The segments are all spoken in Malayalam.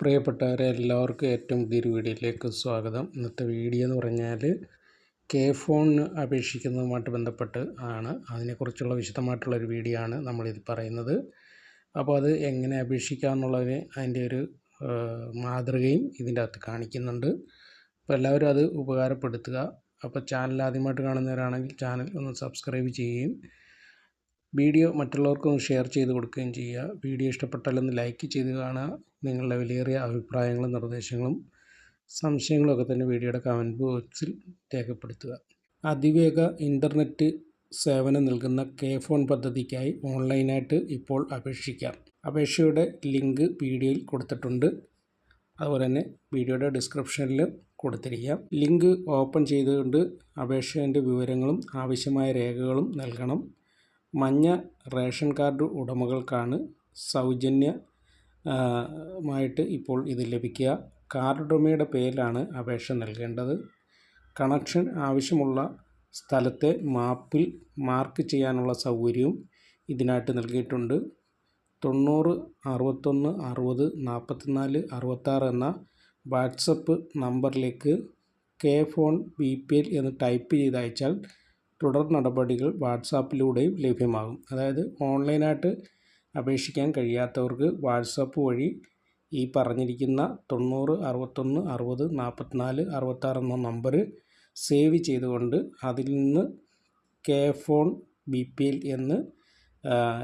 പ്രിയപ്പെട്ടവരെ എല്ലാവർക്കും ഏറ്റവും പുതിയൊരു വീഡിയോയിലേക്ക് സ്വാഗതം. ഇന്നത്തെ വീഡിയോ എന്ന് പറഞ്ഞാൽ കെ ഫോണിന് അപേക്ഷിക്കുന്നതുമായിട്ട് ബന്ധപ്പെട്ട് ആണ്. അതിനെക്കുറിച്ചുള്ള വിശദമായിട്ടുള്ളൊരു വീഡിയോ ആണ് നമ്മളിത് പറയുന്നത്. അപ്പോൾ അത് എങ്ങനെ അപേക്ഷിക്കുക എന്നുള്ളതിന് അതിന്റെ ഒരു മാതൃകയും ഇതിന്റെ അകത്ത് കാണിക്കുന്നുണ്ട്. അപ്പോൾ എല്ലാവരും അത് ഉപകാരപ്പെടുത്തുക. അപ്പോൾ ചാനൽ ആദ്യമായിട്ട് കാണുന്നവരാണെങ്കിൽ ചാനൽ ഒന്ന് സബ്സ്ക്രൈബ് ചെയ്യുകയും വീഡിയോ മറ്റുള്ളവർക്കും ഷെയർ ചെയ്ത് കൊടുക്കുകയും ചെയ്യുക. വീഡിയോ ഇഷ്ടപ്പെട്ടാൽ ഒന്ന് ലൈക്ക് ചെയ്ത് കാണുക. നിങ്ങളുടെ വിലയേറിയ അഭിപ്രായങ്ങളും നിർദ്ദേശങ്ങളും സംശയങ്ങളും ഒക്കെ തന്നെ വീഡിയോയുടെ കമന്റ് ബോക്സിൽ രേഖപ്പെടുത്തുക. അതിവേഗ ഇന്റർനെറ്റ് സേവനം നൽകുന്ന കെ ഫോൺ പദ്ധതിക്കായി ഓൺലൈനായിട്ട് ഇപ്പോൾ അപേക്ഷിക്കാം. അപേക്ഷയുടെ ലിങ്ക് വീഡിയോയിൽ കൊടുത്തിട്ടുണ്ട്. അതുപോലെ തന്നെ വീഡിയോയുടെ ഡിസ്ക്രിപ്ഷനിൽ കൊടുത്തിരിക്കാം. ലിങ്ക് ഓപ്പൺ ചെയ്തുകൊണ്ട് അപേക്ഷേന്റെ വിവരങ്ങളും ആവശ്യമായ രേഖകളും നൽകണം. മഞ്ഞ റേഷൻ കാർഡ് ഉടമകൾക്കാണ് സൗജന്യ മായിട്ട് ഇപ്പോൾ ഇത് ലഭിക്കുക. കാർഡ് ഉടമയുടെ പേരിലാണ് അപേക്ഷ നൽകേണ്ടത്. കണക്ഷൻ ആവശ്യമുള്ള സ്ഥലത്തെ മാപ്പിൽ മാർക്ക് ചെയ്യാനുള്ള സൗകര്യവും ഇതിനായിട്ട് നൽകിയിട്ടുണ്ട്. തൊണ്ണൂറ് അറുപത്തൊന്ന് അറുപത് നാൽപ്പത്തിനാല് അറുപത്താറ് എന്ന വാട്സപ്പ് നമ്പറിലേക്ക് K FON B P L എന്ന് ടൈപ്പ് ചെയ്ത് അയച്ചാൽ തുടർ നടപടികൾ വാട്സാപ്പിലൂടെയും ലഭ്യമാകും. അതായത് ഓൺലൈനായിട്ട് അപേക്ഷിക്കാൻ കഴിയാത്തവർക്ക് വാട്സാപ്പ് വഴി ഈ പറഞ്ഞിരിക്കുന്ന തൊണ്ണൂറ് അറുപത്തൊന്ന് അറുപത് നാൽപ്പത്തിനാല് അറുപത്താറ് എന്ന നമ്പർ സേവ് ചെയ്തുകൊണ്ട് അതിൽ നിന്ന് K FON B P L എന്ന്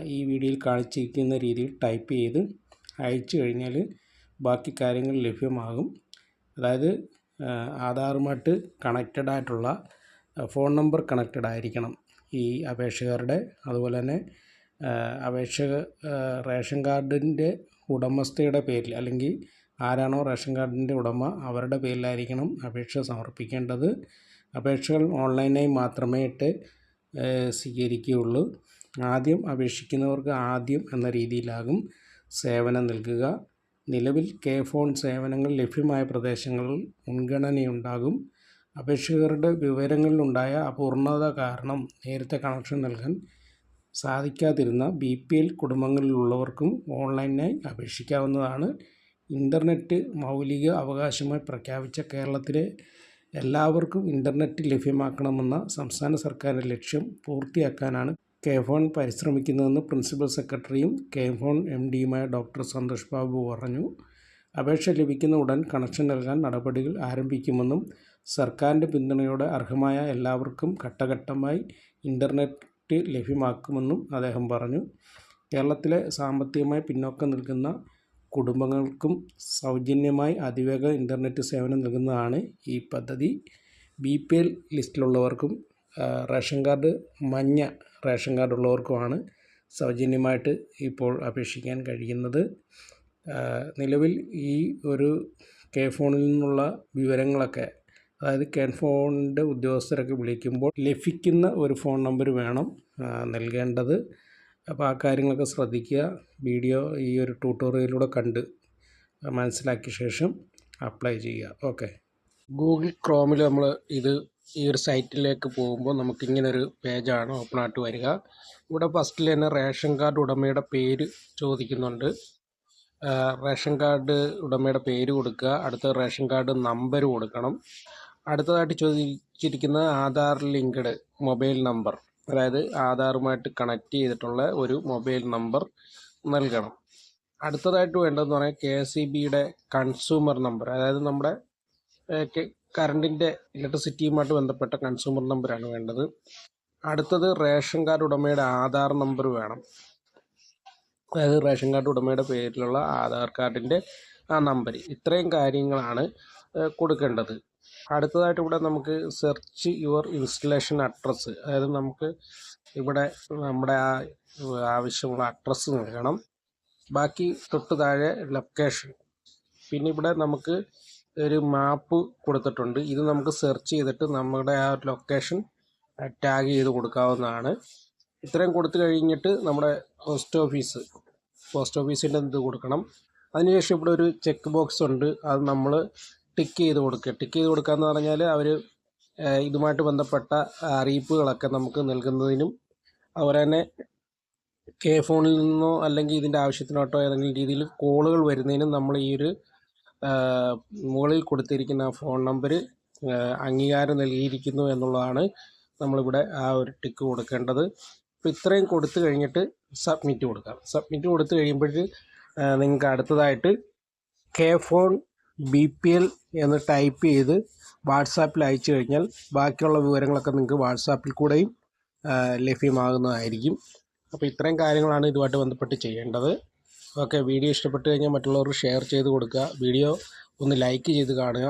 ഈ വീഡിയോയിൽ കാണിച്ചിരിക്കുന്ന രീതിയിൽ ടൈപ്പ് ചെയ്ത് അയച്ചു കഴിഞ്ഞാൽ ബാക്കി കാര്യങ്ങൾ ലഭ്യമാകും. അതായത് ആധാറുമായിട്ട് കണക്റ്റഡ് ആയിട്ടുള്ള ഫോൺ നമ്പർ കണക്റ്റഡ് ആയിരിക്കണം ഈ അപേക്ഷകരുടെ. അതുപോലെ തന്നെ അപേക്ഷ റേഷൻ കാർഡിന്റെ ഉടമസ്ഥയുടെ പേരിൽ അല്ലെങ്കിൽ ആരാണോ റേഷൻ കാർഡിന്റെ ഉടമ അവരുടെ പേരിലായിരിക്കണം അപേക്ഷ സമർപ്പിക്കേണ്ടത്. അപേക്ഷകൾ ഓൺലൈനായി മാത്രമേ ഇട്ട് സ്വീകരിക്കുകയുള്ളൂ. ആദ്യം അപേക്ഷിക്കുന്നവർക്ക് ആദ്യം എന്ന രീതിയിലാകും സേവനം നൽകുക. നിലവിൽ കെ ഫോൺ സേവനങ്ങൾ ലഭ്യമായ പ്രദേശങ്ങളിൽ മുൻഗണനയുണ്ടാകും. അപേക്ഷകരുടെ വിവരങ്ങളിലുണ്ടായ അപൂർണത കാരണം നേരത്തെ കണക്ഷൻ നൽകാൻ സാധിക്കാതിരുന്ന ബി പി എൽ കുടുംബങ്ങളിലുള്ളവർക്കും ഓൺലൈനായി അപേക്ഷിക്കാവുന്നതാണ്. ഇന്റർനെറ്റ് മൗലിക അവകാശമായി പ്രഖ്യാപിച്ച കേരളത്തിലെ എല്ലാവർക്കും ഇന്റർനെറ്റ് ലഭ്യമാക്കണമെന്ന സംസ്ഥാന സർക്കാരിന്റെ ലക്ഷ്യം പൂർത്തിയാക്കാനാണ് കെ ഫോൺ പരിശ്രമിക്കുന്നതെന്ന് പ്രിൻസിപ്പൽ സെക്രട്ടറിയും കെ ഫോൺ എം ഡിയുമായ ഡോക്ടർ സന്തോഷ് ബാബു പറഞ്ഞു. അപേക്ഷ ലഭിക്കുന്ന ഉടൻ കണക്ഷൻ നൽകാൻ നടപടികൾ ആരംഭിക്കുമെന്നും സർക്കാരിന്റെ പിന്തുണയോടെ അർഹമായ എല്ലാവർക്കും ഘട്ടഘട്ടമായി ഇന്റർനെറ്റ് ലഭ്യമാക്കുമെന്നും അദ്ദേഹം പറഞ്ഞു. കേരളത്തിലെ സാമ്പത്തികമായി പിന്നോക്കം നിൽക്കുന്ന കുടുംബങ്ങൾക്കും സൗജന്യമായി അതിവേഗ ഇന്റർനെറ്റ് സേവനം നൽകുന്നതാണ് ഈ പദ്ധതി. ബി പി എൽ ലിസ്റ്റിലുള്ളവർക്കും റേഷൻ കാർഡ് മഞ്ഞ റേഷൻ കാർഡ് ഉള്ളവർക്കുമാണ് സൗജന്യമായിട്ട് ഇപ്പോൾ അപേക്ഷിക്കാൻ കഴിയുന്നത്. നിലവിൽ ഈ ഒരു കെ ഫോണിൽ നിന്നുള്ള വിവരങ്ങളൊക്കെ അതായത് കെൻ ഫോണിന്റെ ഉദ്യോഗസ്ഥരൊക്കെ വിളിക്കുമ്പോൾ ലഭിക്കുന്ന ഒരു ഫോൺ നമ്പർ വേണം നൽകേണ്ടത്. അപ്പോൾ ആ കാര്യങ്ങളൊക്കെ ശ്രദ്ധിക്കുക. വീഡിയോ ഈ ഒരു ട്യൂട്ടോറിയലിലൂടെ കണ്ട് മനസ്സിലാക്കിയ ശേഷം അപ്ലൈ ചെയ്യുക. ഓക്കെ. ഗൂഗിൾ ക്രോമിൽ നമ്മൾ ഇത് ഈ ഒരു സൈറ്റിലേക്ക് പോകുമ്പോൾ നമുക്കിങ്ങനൊരു പേജാണ് ഓപ്പൺ ആയിട്ട് വരിക. ഇവിടെ ഫസ്റ്റിൽ തന്നെ റേഷൻ കാർഡ് ഉടമയുടെ പേര് ചോദിക്കുന്നുണ്ട്. റേഷൻ കാർഡ് ഉടമയുടെ പേര് കൊടുക്കുക. അടുത്ത റേഷൻ കാർഡ് നമ്പർ കൊടുക്കണം. അടുത്തതായിട്ട് ചോദിച്ചിരിക്കുന്നത് ആധാർ ലിങ്ക്ഡ് മൊബൈൽ നമ്പർ അതായത് ആധാറുമായിട്ട് കണക്ട് ചെയ്തിട്ടുള്ള ഒരു മൊബൈൽ നമ്പർ നൽകണം. അടുത്തതായിട്ട് വേണ്ടതെന്ന് പറഞ്ഞാൽ കെ എസ് ബിയുടെ കൺസ്യൂമർ നമ്പർ അതായത് നമ്മുടെ കറണ്ടിന്റെ ഇലക്ട്രിസിറ്റിയുമായിട്ട് ബന്ധപ്പെട്ട കൺസ്യൂമർ നമ്പറാണ് വേണ്ടത്. അടുത്തത് റേഷൻ കാർഡ് ഉടമയുടെ ആധാർ നമ്പർ വേണം. അതായത് റേഷൻ കാർഡ് ഉടമയുടെ പേരിലുള്ള ആധാർ കാർഡിന്റെ ആ നമ്പർ. ഇത്രയും കാര്യങ്ങളാണ് കൊടുക്കേണ്ടത്. അടുത്തതായിട്ട് ഇവിടെ നമുക്ക് സെർച്ച് യുവർ ഇൻസ്റ്റലേഷൻ അഡ്രസ്സ് അതായത് നമുക്ക് ഇവിടെ നമ്മുടെ ആ ആവശ്യമുള്ള അഡ്രസ്സ് നൽകണം. ബാക്കി തൊട്ട് താഴെ ലൊക്കേഷൻ പിന്നെ ഇവിടെ നമുക്ക് ഒരു മാപ്പ് കൊടുത്തിട്ടുണ്ട്. ഇത് നമുക്ക് സെർച്ച് ചെയ്തിട്ട് നമ്മുടെ ആ ലൊക്കേഷൻ ടാഗ് ചെയ്ത് കൊടുക്കാവുന്നതാണ്. ഇത്രയും കൊടുത്തു കഴിഞ്ഞിട്ട് നമ്മുടെ പോസ്റ്റ് ഓഫീസ് പോസ്റ്റ് ഓഫീസിന്റെ ഇത് കൊടുക്കണം. അതിനുശേഷം ഇവിടെ ഒരു ചെക്ക് ബോക്സ് ഉണ്ട്. അത് നമ്മൾ ടിക്ക് ചെയ്ത് കൊടുക്കുക. ടിക്ക് ചെയ്ത് കൊടുക്കുക എന്ന് പറഞ്ഞാൽ അവർ ഇതുമായിട്ട് ബന്ധപ്പെട്ട അറിയിപ്പുകളൊക്കെ നമുക്ക് നൽകുന്നതിനും അതുപോലെ തന്നെ കെ ഫോണിൽ നിന്നോ അല്ലെങ്കിൽ ഇതിന്റെ ആവശ്യത്തിനോട്ടോ ഏതെങ്കിലും രീതിയിൽ കോളുകൾ വരുന്നതിനും നമ്മൾ ഈ ഒരു മുകളിൽ കൊടുത്തിരിക്കുന്ന ഫോൺ നമ്പർ അംഗീകാരം നൽകിയിരിക്കുന്നു എന്നുള്ളതാണ് നമ്മളിവിടെ ആ ഒരു ടിക്ക് കൊടുക്കേണ്ടത്. അപ്പോൾ ഇത്രയും കൊടുത്തു കഴിഞ്ഞിട്ട് സബ്മിറ്റ് കൊടുക്കാം. സബ്മിറ്റ് കൊടുത്തു കഴിയുമ്പോൾ നിങ്ങൾക്ക് അടുത്തതായിട്ട് K FON B P L എന്ന് ടൈപ്പ് ചെയ്ത് വാട്സാപ്പിൽ അയച്ചു കഴിഞ്ഞാൽ ബാക്കിയുള്ള വിവരങ്ങളൊക്കെ നിങ്ങൾക്ക് വാട്സാപ്പിൽ കൂടെയും ലഭ്യമാകുന്നതായിരിക്കും. അപ്പോൾ ഇത്രയും കാര്യങ്ങളാണ് ഇതുമായിട്ട് ബന്ധപ്പെട്ട് ചെയ്യേണ്ടത്. ഓക്കെ വീഡിയോ ഇഷ്ടപ്പെട്ട് കഴിഞ്ഞാൽ മറ്റുള്ളവർക്ക് ഷെയർ ചെയ്ത് കൊടുക്കുക. വീഡിയോ ഒന്ന് ലൈക്ക് ചെയ്ത് കാണുക.